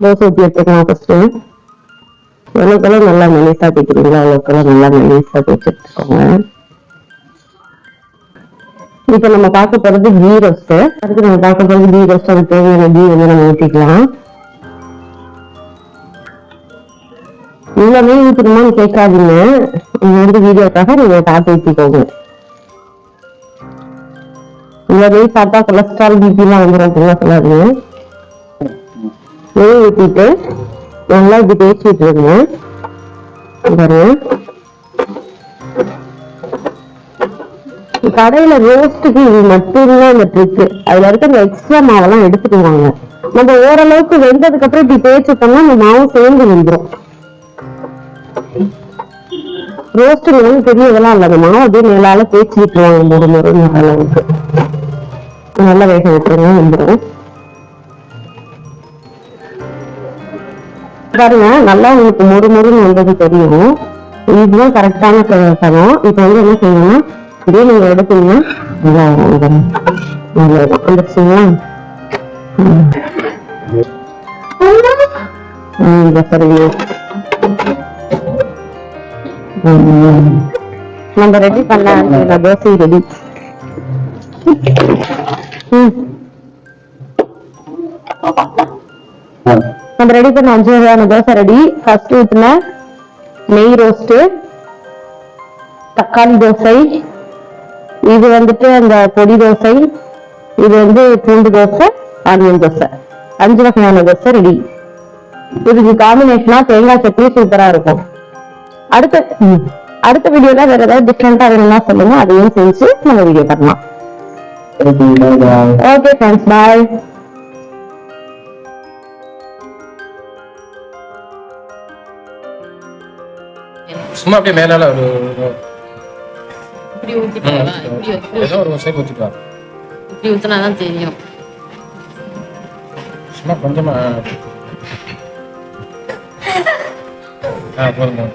தோசை ஊற்றி எடுத்துக்கலாம் ஃபர்ஸ்ட் எவ்வளோக்கெல்லாம் நல்லா மெலிசா தேய்க்கிறீங்களா அவ்வளோக்கெல்லாம் நல்லா மெலிசா தேய்ச்சி எடுத்துக்கோங்க இப்போ நம்ம பார்க்க போகிறது கீ ரோஸ்ட்டு அடுத்து நம்ம பார்க்க போகிறது கீ ரோஸ்ட் அது தேவையான கீ வந்து நம்ம ஊற்றிக்கலாம் இவ்வளவு ஊற்றணுமான்னு கேட்காதீங்க. இது வந்து வீடியோக்காக நீங்கள் பார்த்து ஊற்றிக்கோங்க இவ்வளோ நெய் சாப்பிட்டா கொலஸ்ட்ரால் பிபிலாம் வந்துடும் அப்படின்னா சொல்லாதீங்க. நெய் ஊற்றிட்டு நல்லா இப்படி தேய்ச்சி விட்டுருங்க பாருங்க கடையில ரோஸ்ட்டுக்கு இது மட்டும்தான் இந்த ட்ரிக்கு அதுல இருக்க அந்த எக்ஸ்ட்ரா மாவெல்லாம் எடுத்துக்குவாங்க நம்ம ஓரளவுக்கு வெந்ததுக்கு அப்புறம் இப்படி தேய்ச்சிட்டோம்னா அந்த மாவு சேர்ந்து வந்துடும் ரோஸ்ட் வந்து பெரிய இதெல்லாம் இல்லை. அந்த மாவு அப்படியே மேலால தேய்ச்சி விட்டுருவாங்க மூணு முறை அளவுக்கு. நல்லா வேக விட்டுருங்க வந்துடும் பாருங்க நல்லா உங்களுக்கு மொறு மொறுன்னு வந்தது தெரியும். இதுதான் கரெக்டான பதம் இப்போ வந்து என்ன செய்யணும்னா இதே நீங்க எடுத்தீங்கன்னா நல்லா வந்துருச்சுங்களா சரிங்க. நம்ம ரெடி பண்ண தோசை ரெடி ம். நம்ம ரெடி பண்ண அஞ்சு வகையான தோசை ரெடி ஃபர்ஸ்ட் ஊத்துன நெய் ரோஸ்ட் தக்காளி தோசை. இது வந்துட்டு அந்த பொடி தோசை. இது வந்து பூண்டு தோசை ஆனியன் தோசை. அஞ்சு வகையான தோசை ரெடி இதுக்கு காம்பினேஷனா தேங்காய் சட்னி சூப்பரா இருக்கும். அடுத்த அடுத்த வீடியோல வேற ஏதாவது டிஃப்ரெண்டா வேணும்னா சொல்லுங்க. அதையும் செஞ்சு நம்ம வீடியோ பண்ணலாம். ஓகே ஃப்ரெண்ட்ஸ் பாய் சும்மா அப்படியே மேலால ஒரு இப்படி ஊத்திட்டாங்களா? இப்படி இப்படி ஏதோ ஒரு சைடு ஊற்றிட்டு வா இப்படி ஊத்தினாதான் தெரியும். சும்மா கொஞ்சமா ஆ போதும்.